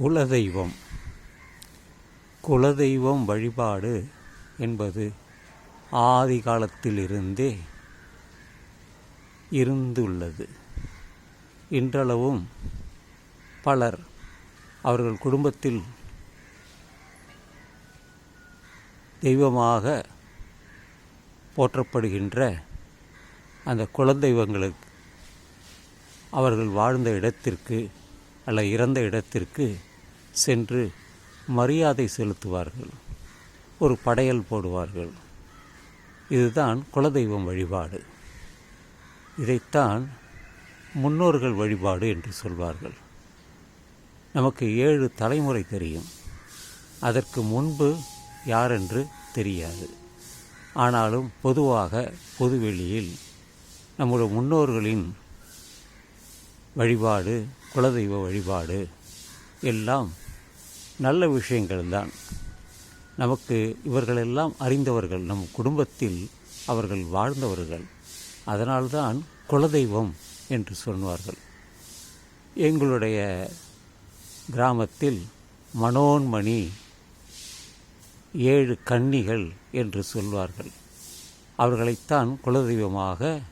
குலதெய்வம். குலதெய்வம் வழிபாடு என்பது ஆதி காலத்திலிருந்தே இருந்துள்ளது. இன்றளவும் பலர் அவர்கள் குடும்பத்தில் தெய்வமாக போற்றப்படுகின்ற அந்த குலதெய்வங்களுக்கு அவர்கள் வாழ்ந்த இடத்திற்கு அல்ல இறந்த இடத்திற்கு சென்று மரியாதை செலுத்துவார்கள். ஒரு படையல் போடுவார்கள். இதுதான் குலதெய்வம் வழிபாடு. இதைத்தான் முன்னோர்கள் வழிபாடு என்று சொல்வார்கள். நமக்கு ஏழு தலைமுறை தெரியும். அதற்கு முன்பு யாரென்று தெரியாது. ஆனாலும் பொதுவாக பொதுவெளியில் நம்முடைய முன்னோர்களின் வழிபாடு குலதெய்வ வழிபாடு எல்லாம் நல்ல விஷயங்கள்தான் நமக்கு இவர்களெல்லாம் அறிந்தவர்கள். நம் குடும்பத்தில் அவர்கள் வாழ்ந்தவர்கள். அதனால்தான் குலதெய்வம் என்று சொல்வார்கள். எங்களுடைய கிராமத்தில் மனோன்மணி ஏழு கன்னிகள் என்று சொல்வார்கள். அவர்களைத்தான் குலதெய்வமாக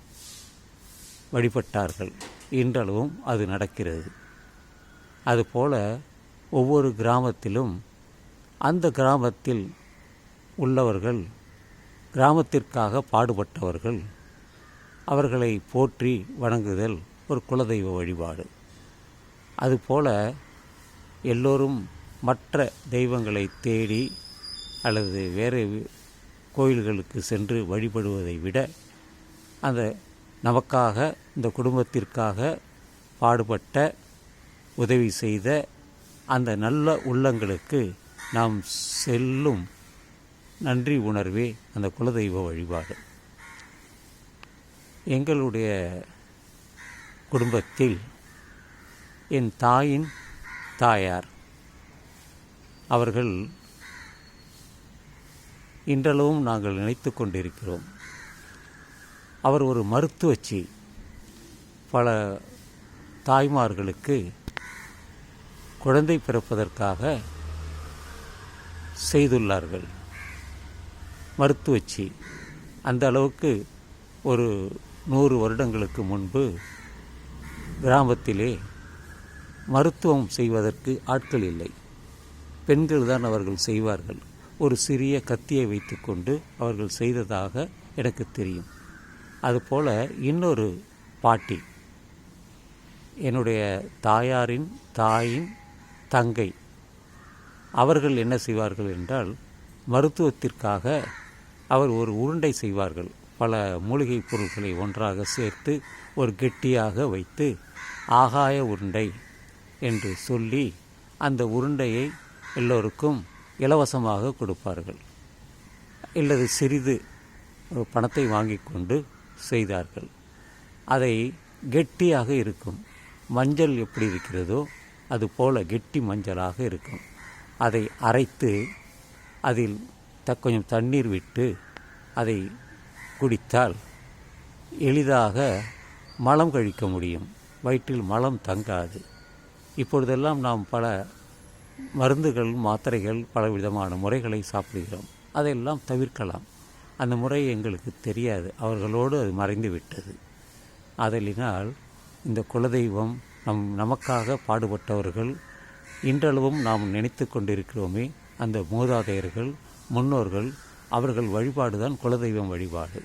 வழிபட்டார்கள். இன்றளவும் அது நடக்கிறது. அதுபோல ஒவ்வொரு கிராமத்திலும் அந்த கிராமத்தில் உள்ளவர்கள் கிராமத்திற்காக பாடுபட்டவர்கள் அவர்களை போற்றி வணங்குதல் ஒரு குலதெய்வ வழிபாடு. அதுபோல எல்லோரும் மற்ற தெய்வங்களை தேடி அல்லது வேறு கோயில்களுக்கு சென்று வழிபடுவதை விட அந்த நமக்காக இந்த குடும்பத்திற்காக பாடுபட்ட உதவி செய்த அந்த நல்ல உள்ளங்களுக்கு நாம் செல்லும் நன்றி உணர்வே அந்த குலதெய்வ வழிபாடு. எங்களுடைய குடும்பத்தில் என் தாயின் தாயார் அவர்கள் இன்றளவும் நாங்கள் நினைத்து கொண்டிருக்கிறோம். அவர் ஒரு மருத்துவச்சி. பல தாய்மார்களுக்கு குழந்தை பிறப்பதற்காக செய்துள்ளார்கள். மருத்துவச்சி. அந்த அளவுக்கு ஒரு நூறு வருடங்களுக்கு முன்பு கிராமத்திலே மருத்துவம் செய்வதற்கு ஆட்கள் இல்லை. பெண்கள் தான் அவர்கள் செய்வார்கள். ஒரு சிறிய கத்தியை வைத்துக்கொண்டு அவர்கள் செய்ததாக எனக்கு தெரியும். அதுபோல் இன்னொரு பாட்டி. என்னுடைய தாயாரின் தாயின் தங்கை. அவர்கள் என்ன செய்வார்கள் என்றால் மருத்துவத்திற்காக அவர் ஒரு உருண்டை செய்வார்கள். பல மூலிகை பொருட்களை ஒன்றாக சேர்த்து ஒரு கெட்டியாக வைத்து ஆகாய உருண்டை என்று சொல்லி அந்த உருண்டையை எல்லோருக்கும் இலவசமாக கொடுப்பார்கள். இல்லது சிறிது பணத்தை வாங்கி கொண்டு செய்தார்கள். அதை கெட்டியாக இருக்கும். மஞ்சள் எப்படி இருக்கிறதோ அதுபோல கெட்டி மஞ்சளாக இருக்கும். அதை அரைத்து அதில் த கொஞ்சம் தண்ணீர் விட்டு அதை குடித்தால் எளிதாக மலம் கழிக்க முடியும். வயிற்றில் மலம் தங்காது. இப்பொழுதெல்லாம் நாம் பல மருந்துகள் மாத்திரைகள் பல விதமான முறைகளை சாப்பிடுகிறோம். அதையெல்லாம் தவிர்க்கலாம். அந்த முறை எங்களுக்கு தெரியாது. அவர்களோடு அது மறைந்து விட்டது அதலினால் இந்த குலதெய்வம் நம் நமக்காக பாடுபட்டவர்கள் இன்றளவும் நாம் நினைத்து கொண்டிருக்கிறோமே அந்த மூதாதையர்கள் முன்னோர்கள் அவர்கள் வழிபாடுதான் குலதெய்வம் வழிபாடு.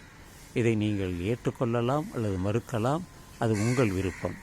இதை நீங்கள் ஏற்றுக்கொள்ளலாம் அல்லது மறுக்கலாம் அது உங்கள் விருப்பம்.